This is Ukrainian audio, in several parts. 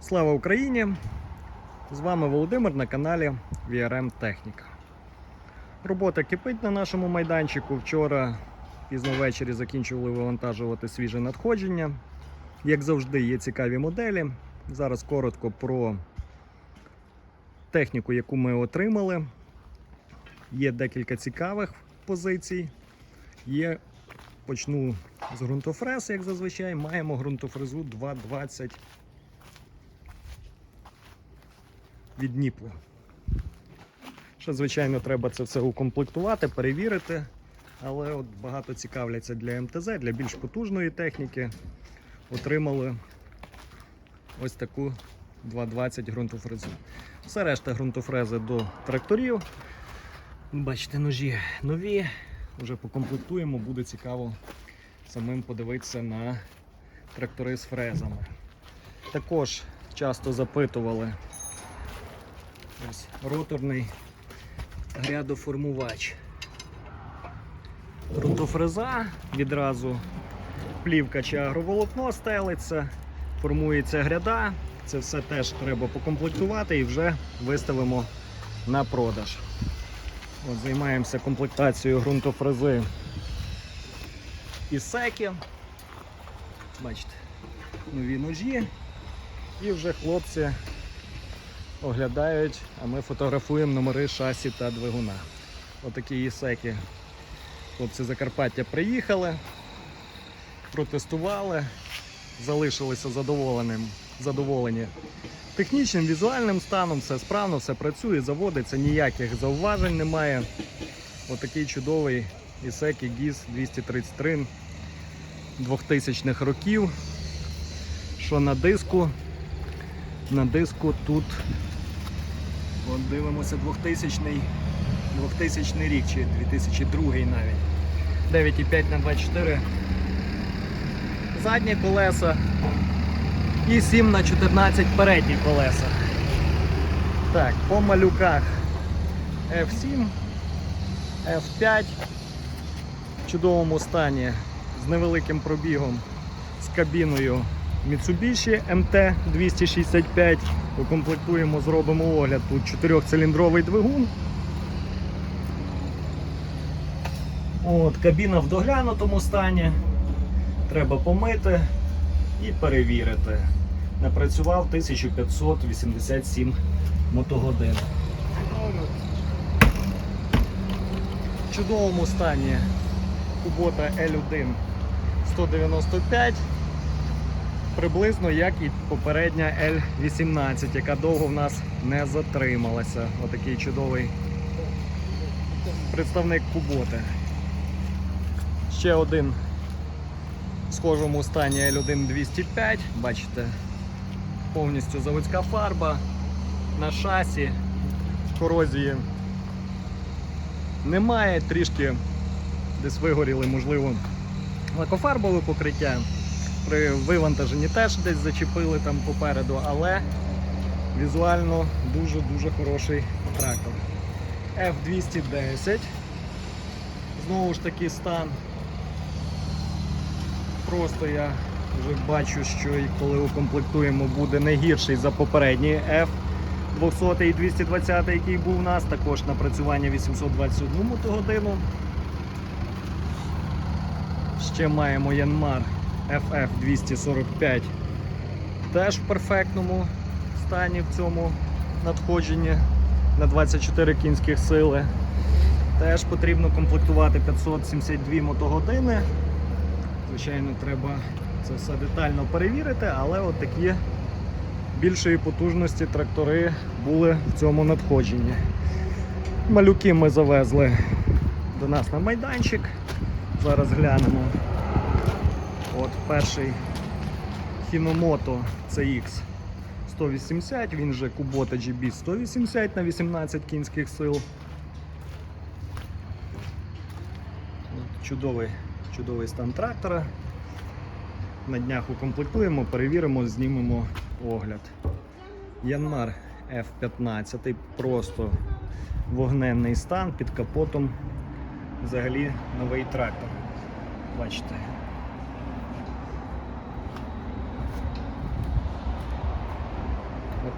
Слава Україні! З вами Володимир на каналі VRM Техніка. Робота кипить на нашому майданчику. Вчора пізно ввечері закінчували вивантажувати свіже надходження. Як завжди, є цікаві моделі. Зараз коротко про техніку, яку ми отримали. Є декілька цікавих позицій. Є, почну з ґрунтофрез, як зазвичай. Маємо ґрунтофрезу 220 від Дніпро. Ще, звичайно, треба це все укомплектувати, перевірити. Але от багато цікавляться для МТЗ, для більш потужної техніки. Отримали ось таку 220 ґрунтофрезу. Все решта ґрунтофрези до тракторів. Бачите, ножі нові. Вже покомплектуємо, буде цікаво самим подивитися на трактори з фрезами. Також часто запитували ось роторний грядоформувач. Грунтофреза, відразу плівка чи агроволокно стелиться, формується гряда. Це все теж треба покомплектувати і вже виставимо на продаж. От Займаємося комплектацією ґрунтофрези і секі. Бачите, нові ножі. І вже хлопці оглядають, а ми фотографуємо номери шасі та двигуна. Отакі ісеки. Хлопці Закарпаття приїхали, протестували, залишилися задоволеним, задоволені технічним, візуальним станом, все справно, все працює, заводиться, ніяких зауважень немає. Отакий чудовий Ісекі ГІС 233 2000-х років. Що на диску? На диску тут от дивимося 2000 2000 рік чи 2002 навіть. 9,5 на 24 задні колеса і 7 на 14 передні колеса. Так, по малюках F7, F5 в чудовому стані з невеликим пробігом з кабіною Mitsubishi MT265. Укомплектуємо, зробимо огляд. Тут 4-циліндровий двигун. От, Кабіна в доглянутому стані. Треба помити і перевірити. Напрацював 1587 мотогодин. В чудовому стані Кубота L1 195, приблизно як і попередня L18, яка довго в нас не затрималася. Отакий чудовий представник Куботи. Ще один в схожому стані L1 205, бачите, повністю заводська фарба на шасі, корозії немає, трішки десь вигоріли, можливо, лакофарбове покриття. При вивантаженні теж десь зачепили там попереду, але візуально дуже-дуже хороший трактор. F210. Знову ж таки стан. Просто я вже бачу, що і коли укомплектуємо, буде не гірший за попередній F 200 і 220, який був у нас, також напрацювання 821 мотогодину. Ще маємо Янмар FF 245 теж в перфектному стані в цьому надходженні на 24 кінських сили. Теж потрібно комплектувати 572 мотогодини. Звичайно, треба це все детально перевірити, але от такі більшої потужності трактори були в цьому надходженні. Малюки ми завезли до нас на майданчик. Зараз глянемо. От перший Hinomoto CX 180, він же Kubota GB 180 на 18 кінських сил. Чудовий, чудовий стан трактора. На днях укомплектуємо, перевіримо, знімемо огляд. Янмар F15, просто вогненний стан під капотом. Взагалі новий трактор. Бачите.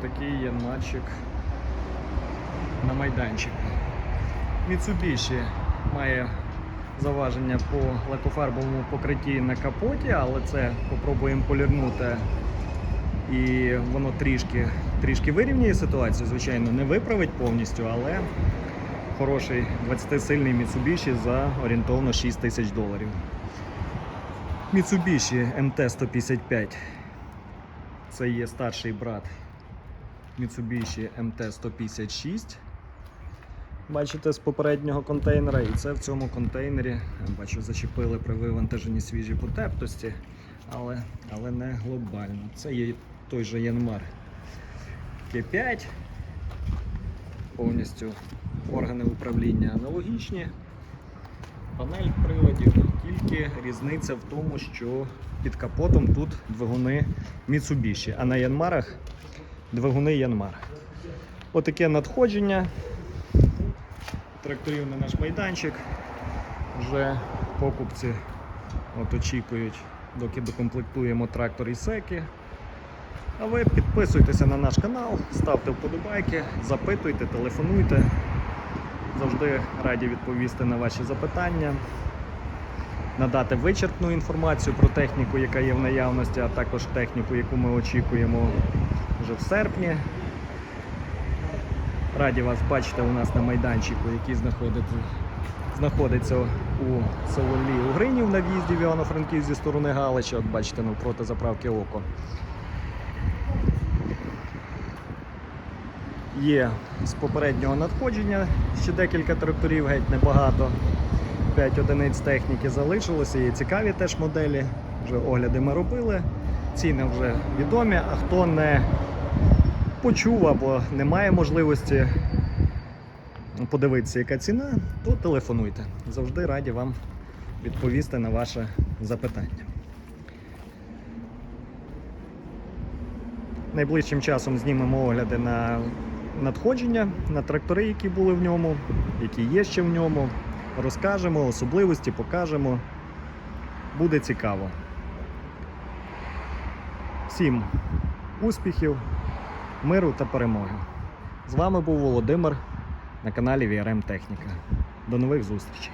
Такий є матчик на майданчику. Mitsubishi має заваження по лакофарбовому покритті на капоті, але це попробуємо полірнути. І воно трішки, трішки вирівнює ситуацію, звичайно, не виправить повністю, але хороший 20-сильний Mitsubishi за орієнтовно 6 тисяч доларів. Mitsubishi MT-155. Це є старший брат Mitsubishi MT-156. Бачите, з попереднього контейнера, і це в цьому контейнері, бачу, зачепили при вивантаженні свіжі потертості, але, але не глобально. Це є той же Янмар Q5. Повністю органи управління аналогічні. Панель приладів, тільки різниця в тому, що під капотом тут двигуни Mitsubishi, а на Янмарах двигуни Янмар. Отаке надходження тракторів на наш майданчик. Вже покупці от очікують, доки докомплектуємо трактор і секи. А ви підписуйтеся на наш канал, ставте вподобайки, запитуйте, телефонуйте. Завжди раді відповісти на ваші запитання, надати вичерпну інформацію про техніку, яка є в наявності, а також техніку, яку ми очікуємо вже в серпні. Раді вас бачити у нас на майданчику, який знаходиться, знаходиться у селі Угринів на в'їзді в Івано-Франків зі сторони Галича. От бачите, навпроти заправки Око. Є з попереднього надходження ще декілька тракторів, геть небагато. 5 одиниць техніки залишилося, є цікаві теж моделі. Вже огляди ми робили. Ціни вже відомі, а хто не почув або не має можливості подивитися, яка ціна, то телефонуйте. Завжди раді вам відповісти на ваше запитання. Найближчим часом знімемо огляди на надходження, на трактори, які були в ньому, які є ще в ньому. Розкажемо особливості, покажемо. Буде цікаво. Всім успіхів, миру та перемоги. З вами був Володимир на каналі VRM Техніка. До нових зустрічей!